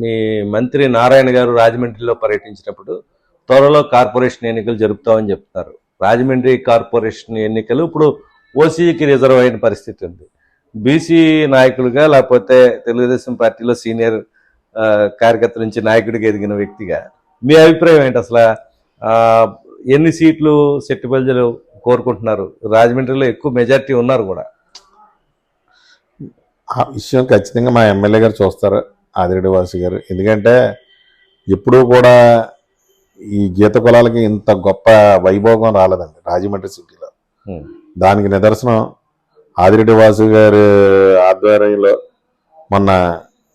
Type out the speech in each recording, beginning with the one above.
మీ మంత్రి నారాయణ గారు రాజమండ్రిలో పర్యటించినప్పుడు త్వరలో కార్పొరేషన్ ఎన్నికలు జరుపుతామని చెప్తున్నారు రాజమండ్రి కార్పొరేషన్ ఎన్నికలు ఇప్పుడు ఓసీకి రిజర్వ్ అయిన పరిస్థితి ఉంది. బీసీ నాయకులుగా లేకపోతే తెలుగుదేశం పార్టీలో సీనియర్ కార్యకర్త నుంచి నాయకుడిగా ఎదిగిన వ్యక్తిగా మీ అభిప్రాయం ఏంటి అసలు? ఎన్ని సీట్లు శెట్టి ప్రజలు కోరుకుంటున్నారు? రాజమండ్రిలో ఎక్కువ మెజార్టీ ఉన్నారు కూడా. ఆ విషయం ఖచ్చితంగా మా ఎమ్మెల్యే గారు చూస్తారు. ఆదిరెడ్డి వాసు గారు ఎందుకంటే ఎప్పుడూ కూడా ఈ గీత కులాలకి ఇంత గొప్ప వైభోగం రాలేదండి రాజమండ్రి సిటీలో. దానికి నిదర్శనం ఆదిరెడ్డి వాసు గారి ఆధ్వర్యంలో మొన్న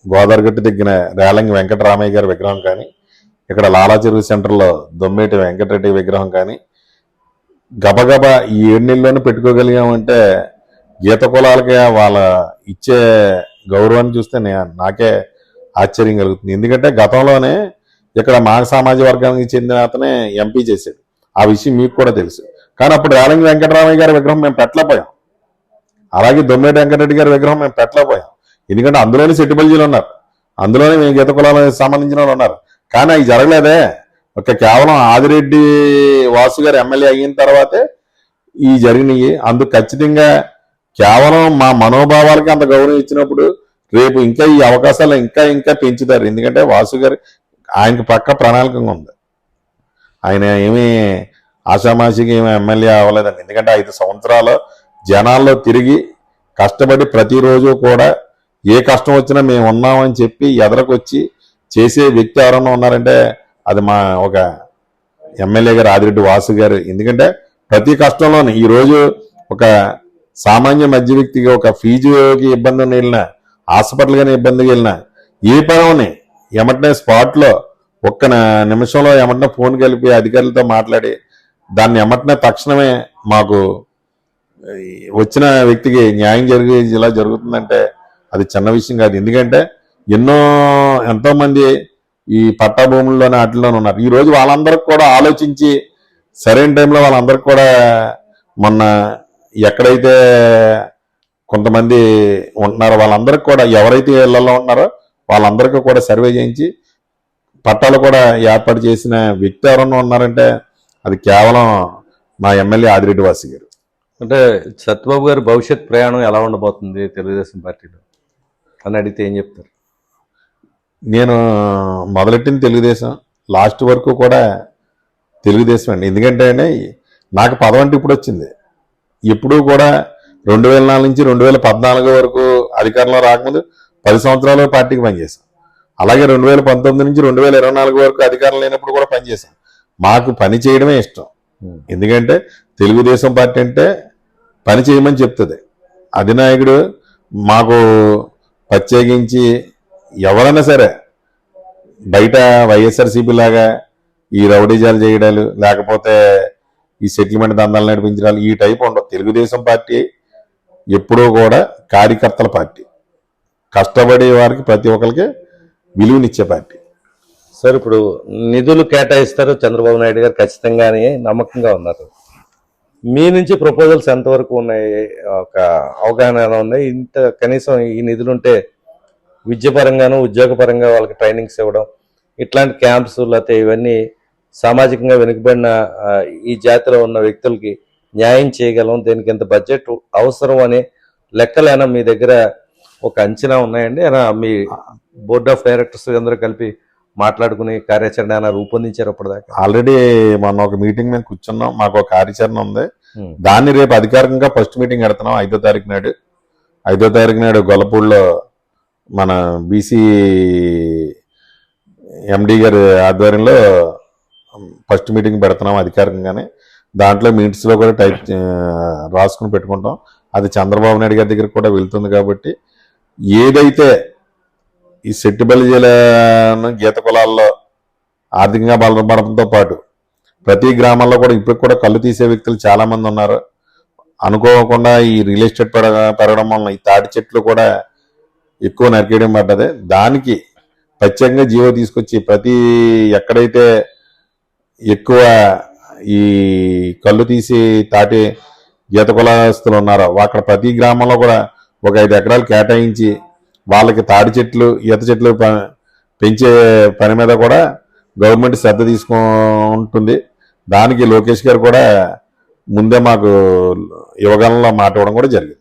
గోదావరిగట్టు దగ్గర రేలంగి వెంకటరామయ్య గారి విగ్రహం కానీ ఇక్కడ లాలా చెరువు సెంటర్లో దొమ్మేటి వెంకటరెడ్డి విగ్రహం కానీ గబగబా ఈ ఏడు నెలల్లోనే పెట్టుకోగలిగామంటే గీత కులాలకి వాళ్ళ ఇచ్చే గౌరవాన్ని చూస్తే నాకే ఆశ్చర్యం కలుగుతుంది. ఎందుకంటే గతంలోనే ఇక్కడ మాన సామాజిక వర్గానికి చెందిన అతనే ఎంపీ చేశాడు. ఆ విషయం మీకు కూడా తెలుసు. కానీ అప్పుడు రేలంగి వెంకటరామయ్య గారి విగ్రహం మేము పెట్టలేకపోయాం. అలాగే దొమ్మేటి వెంకటరెడ్డి గారి విగ్రహం మేము పెట్టలేకపోయాం. ఎందుకంటే అందులోనే సెట్టిబల్జీలు ఉన్నారు. అందులోనే మేము గీత కులాలకు సంబంధించిన వాళ్ళు ఉన్నారు. కానీ అవి జరగలేదే. ఒక కేవలం ఆదిరెడ్డి వాసు గారు ఎమ్మెల్యే అయిన తర్వాతే ఈ జరిగినాయి. అందుకు ఖచ్చితంగా కేవలం మా మనోభావాలకి అంత గౌరవం ఇచ్చినప్పుడు రేపు ఇంకా ఈ అవకాశాలు ఇంకా ఇంకా పెంచుతారు. ఎందుకంటే వాసు గారు ఆయనకు పక్క ప్రణాళికంగా ఉంది. ఆయన ఏమీ ఆషామాషిగా ఏమీ ఎమ్మెల్యే అవ్వలేదండి. ఎందుకంటే ఐదు సంవత్సరాలు జనాల్లో తిరిగి కష్టపడి ప్రతిరోజు కూడా ఏ కష్టం వచ్చినా మేము ఉన్నామని చెప్పి ఎదరకొచ్చి చేసే వ్యక్తి ఎవరన్నా ఉన్నారంటే అది మా ఒక ఎమ్మెల్యే గారు ఆదిరెడ్డి వాసు గారు. ఎందుకంటే ప్రతి కష్టంలోనే ఈ రోజు ఒక సామాన్య మధ్య వ్యక్తికి ఒక ఫీజుకి ఇబ్బంది వెళ్ళినా హాస్పిటల్ కానీ ఇబ్బందికి వెళ్ళినా. ఏ పని ఎమటనే స్పాట్లో ఒక్క నిమిషంలో ఎమటనే ఫోన్ కలిపి అధికారులతో మాట్లాడి దాన్ని ఎమటనే తక్షణమే మాకు వచ్చిన వ్యక్తికి న్యాయం జరిగే ఇలా జరుగుతుందంటే అది చిన్న విషయం కాదు. ఎందుకంటే ఎన్నో ఎంతోమంది ఈ పట్టా భూముల్లోనే వాటిల్లోనే ఉన్నారు. ఈ రోజు వాళ్ళందరికి కూడా ఆలోచించి సరైన టైంలో వాళ్ళందరికి కూడా మొన్న ఎక్కడైతే కొంతమంది ఉంటున్నారో. వాళ్ళందరికి కూడా ఎవరైతే ఇళ్ళలో ఉన్నారో వాళ్ళందరికీ కూడా సర్వే చేయించి పట్టాలు కూడా ఏర్పాటు చేసిన వ్యక్తి ఎవరన్నా ఉన్నారంటే అది కేవలం మా ఎమ్మెల్యే ఆదిరెడ్డి వాసి గారు. అంటే సత్యబాబు గారి భవిష్యత్ ప్రయాణం ఎలా ఉండబోతుంది తెలుగుదేశం పార్టీలో? అని అడిగితే ఏం చెప్తారు? నేను మొదలెట్టిన తెలుగుదేశం లాస్ట్ వరకు కూడా తెలుగుదేశం అండి. ఎందుకంటే నాకు పదవి అంటే ఇప్పుడు వచ్చింది. ఎప్పుడూ కూడా రెండు వేల నాలుగు నుంచి రెండు వేల పద్నాలుగు వరకు అధికారంలో రాకముందు పది సంవత్సరాలు పార్టీకి పనిచేశాం. అలాగే రెండు వేల పంతొమ్మిది నుంచి రెండు వేల ఇరవై నాలుగు వరకు అధికారం లేనప్పుడు కూడా పనిచేశాం. మాకు పని చేయడమే ఇష్టం. ఎందుకంటే తెలుగుదేశం పార్టీ అంటే పని చేయమని చెప్తుంది. అధినాయకుడు మాకు ప్రత్యేకించి ఎవరైనా సరే బయట వైఎస్ఆర్సీపీ లాగా ఈ రౌడీజాలు చేయడాలు లేకపోతే ఈ సెటిల్మెంట్ దందాలు నడిపించడాలు ఈ టైప్ ఉండవు. తెలుగుదేశం పార్టీ ఎప్పుడూ కూడా కార్యకర్తల పార్టీ. కష్టపడే వారికి ప్రతి ఒక్కరికి విలువనిచ్చే పార్టీ. సార్ ఇప్పుడు నిధులు కేటాయిస్తారు చంద్రబాబు నాయుడు గారు ఖచ్చితంగా అని నమ్మకంగా ఉన్నారు. మీ నుంచి ప్రపోజల్స్ ఎంతవరకు ఉన్నాయి? ఒక అవగాహన ఉన్నాయి ఇంత కనీసం ఈ నిధులు ఉంటే విద్యపరంగాను ఉద్యోగపరంగా వాళ్ళకి ట్రైనింగ్స్ ఇవ్వడం ఇట్లాంటి క్యాంప్స్ లేకపోతే ఇవన్నీ సామాజికంగా వెనుకబడిన ఈ జాతిలో ఉన్న వ్యక్తులకి న్యాయం చేయగలం దీనికి ఎంత బడ్జెట్ అవసరం అనే లెక్కలేనా మీ దగ్గర ఒక అంచనా ఉన్నాయండి? అయినా మీ బోర్డ్ ఆఫ్ డైరెక్టర్స్ అందరూ కలిపి మాట్లాడుకుని కార్యాచరణ ఏమైనా రూపొందించారు అప్పటిదాకా? ఆల్రెడీ మొన్న ఒక మీటింగ్ మేము కూర్చున్నాం మాకు ఒక కార్యాచరణ ఉంది. ఉమ్. దాన్ని రేపు అధికారికంగా ఫస్ట్ మీటింగ్ పెడుతున్నాం ఐదో తారీఖు నాడు. ఐదో తారీఖు నాడు గొల్లపూడిలో మన బీసీ ఎండి గారి ఆధ్వర్యంలో ఫస్ట్ మీటింగ్ పెడుతున్నాం అధికారికంగానే. దాంట్లో మీట్స్లో కూడా టైప్ రాసుకుని పెట్టుకుంటాం. అది చంద్రబాబు నాయుడు గారి దగ్గర కూడా వెళ్తుంది కాబట్టి ఏదైతే ఈ సెట్టిబలి జిల్లా గీత కులాల్లో ఆర్థికంగా బలపడంతో పాటు ప్రతి గ్రామాల్లో కూడా ఇప్పటికి కూడా కళ్ళు తీసే వ్యక్తులు చాలామంది ఉన్నారు. అనుకోకుండా ఈ రియల్ ఎస్టేట్ పెరగడం వలన ఈ తాటి చెట్లు కూడా ఎక్కువ నరికేయడం పడ్డది. దానికి ప్రత్యేకంగా జీవో తీసుకొచ్చి ప్రతి ఎక్కడైతే ఎక్కువ ఈ కళ్ళు తీసి తాటి గీత కులస్తులు ఉన్నారో? అక్కడ ప్రతి గ్రామంలో కూడా ఒక ఐదు ఎకరాలు కేటాయించి వాళ్ళకి తాడి చెట్లు ఈత చెట్లు ప- పెంచే పని మీద కూడా గవర్నమెంట్ శ్రద్ధ తీసుకుంటుంది. దానికి లోకేష్ గారు కూడా ముందే మాకు యువగలంలో మాట ఇవ్వడం కూడా జరిగింది.